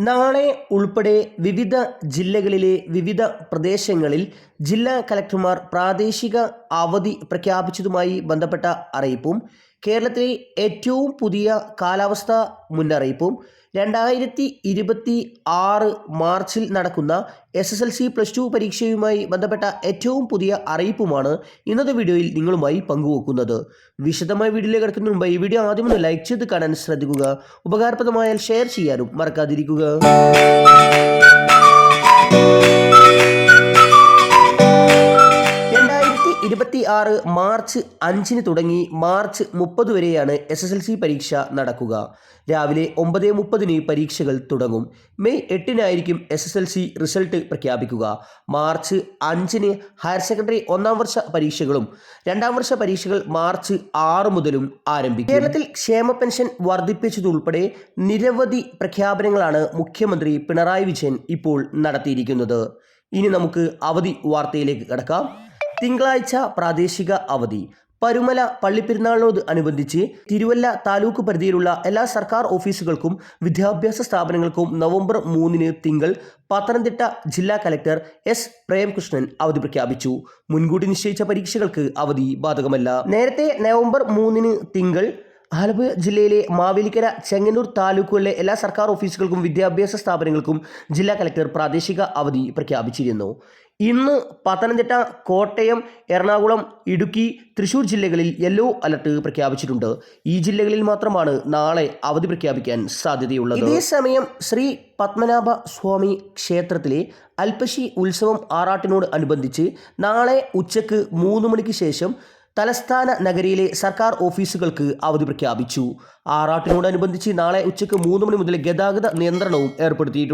നാളെ ഉൾപ്പെടെ വിവിധ ജില്ലകളിലെ വിവിധ പ്രദേശങ്ങളിൽ ജില്ലാ കലക്ടർമാർ പ്രാദേശിക അവധി പ്രഖ്യാപിച്ചതുമായി ബന്ധപ്പെട്ട അറിയിപ്പും കേരളത്തിലെ ഏറ്റവും പുതിയ കാലാവസ്ഥ മുന്നറിയിപ്പും രണ്ടായിരത്തി ഇരുപത്തി ആറ് മാർച്ചിൽ നടക്കുന്ന S S L C plus two പരീക്ഷയുമായി ബന്ധപ്പെട്ട ഏറ്റവും പുതിയ അറിയിപ്പുമാണ് ഇന്നത്തെ വീഡിയോയിൽ നിങ്ങളുമായി പങ്കുവെക്കുന്നത്. വിശദമായ വീഡിയോയിലേക്ക് കിടക്കുന്നതിന് മുമ്പ് ഈ വീഡിയോ ആദ്യം ഒന്ന് ലൈക്ക് ചെയ്ത് കാണാൻ ശ്രദ്ധിക്കുക. ഉപകാരപ്രദമായാൽ ഷെയർ ചെയ്യാനും മറക്കാതിരിക്കുക. ആറ് മാർച്ച് അഞ്ചിന് തുടങ്ങി മാർച്ച് മുപ്പത് വരെയാണ് എസ് എസ് എൽ സി പരീക്ഷ നടക്കുക. രാവിലെ ഒമ്പത് മുപ്പതിന് പരീക്ഷകൾ തുടങ്ങും. May എട്ടിനായിരിക്കും S S L C result പ്രഖ്യാപിക്കുക. മാർച്ച് അഞ്ചിന് ഹയർ സെക്കൻഡറി ഒന്നാം വർഷ പരീക്ഷകളും രണ്ടാം വർഷ പരീക്ഷകൾ മാർച്ച് ആറ് മുതലും ആരംഭിക്കും. കേരളത്തിൽ ക്ഷേമ പെൻഷൻ വർദ്ധിപ്പിച്ചതുൾപ്പെടെ നിരവധി പ്രഖ്യാപനങ്ങളാണ് മുഖ്യമന്ത്രി പിണറായി വിജയൻ ഇപ്പോൾ നടത്തിയിരിക്കുന്നത്. ഇനി നമുക്ക് അവധി വാർത്തയിലേക്ക് കിടക്കാം. തിങ്കളാഴ്ച പ്രാദേശിക അവധി. പരുമല പള്ളിപ്പെരുന്നാളിനോട് അനുബന്ധിച്ച് തിരുവല്ല താലൂക്ക് പരിധിയിലുള്ള എല്ലാ സർക്കാർ ഓഫീസുകൾക്കും വിദ്യാഭ്യാസ സ്ഥാപനങ്ങൾക്കും നവംബർ മൂന്നിന് തിങ്കൾ പത്തനംതിട്ട ജില്ലാ കലക്ടർ എസ് പ്രേംകൃഷ്ണൻ അവധി പ്രഖ്യാപിച്ചു. മുൻകൂട്ടി നിശ്ചയിച്ച പരീക്ഷകൾക്ക് അവധി ബാധകമല്ല. നേരത്തെ നവംബർ മൂന്നിന് തിങ്കൾ ആലപ്പുഴ ജില്ലയിലെ മാവേലിക്കര ചെങ്ങന്നൂർ താലൂക്കുകളിലെ എല്ലാ സർക്കാർ ഓഫീസുകൾക്കും വിദ്യാഭ്യാസ സ്ഥാപനങ്ങൾക്കും ജില്ലാ കലക്ടർ പ്രാദേശിക അവധി പ്രഖ്യാപിച്ചിരുന്നു. ഇന്ന് പത്തനംതിട്ട കോട്ടയം എറണാകുളം ഇടുക്കി തൃശൂർ ജില്ലകളിൽ യെല്ലോ അലർട്ട് പ്രഖ്യാപിച്ചിട്ടുണ്ട്. ഈ ജില്ലകളിൽ മാത്രമാണ് നാളെ അവധി പ്രഖ്യാപിക്കാൻ സാധ്യതയുള്ളത്. ഇതേസമയം ശ്രീ പത്മനാഭ സ്വാമി ക്ഷേത്രത്തിലെ അൽപശി ഉത്സവം ആറാട്ടിനോട് അനുബന്ധിച്ച് നാളെ ഉച്ചയ്ക്ക് മൂന്ന് മണിക്ക് ശേഷം തലസ്ഥാന നഗരിയിലെ സർക്കാർ ഓഫീസുകൾക്ക് അവധി പ്രഖ്യാപിച്ചു. ആറാട്ടിനോടനുബന്ധിച്ച് നാളെ ഉച്ചയ്ക്ക് മൂന്ന് മണി മുതൽ ഗതാഗത നിയന്ത്രണവും ഏർപ്പെടുത്തിയിട്ടുണ്ട്.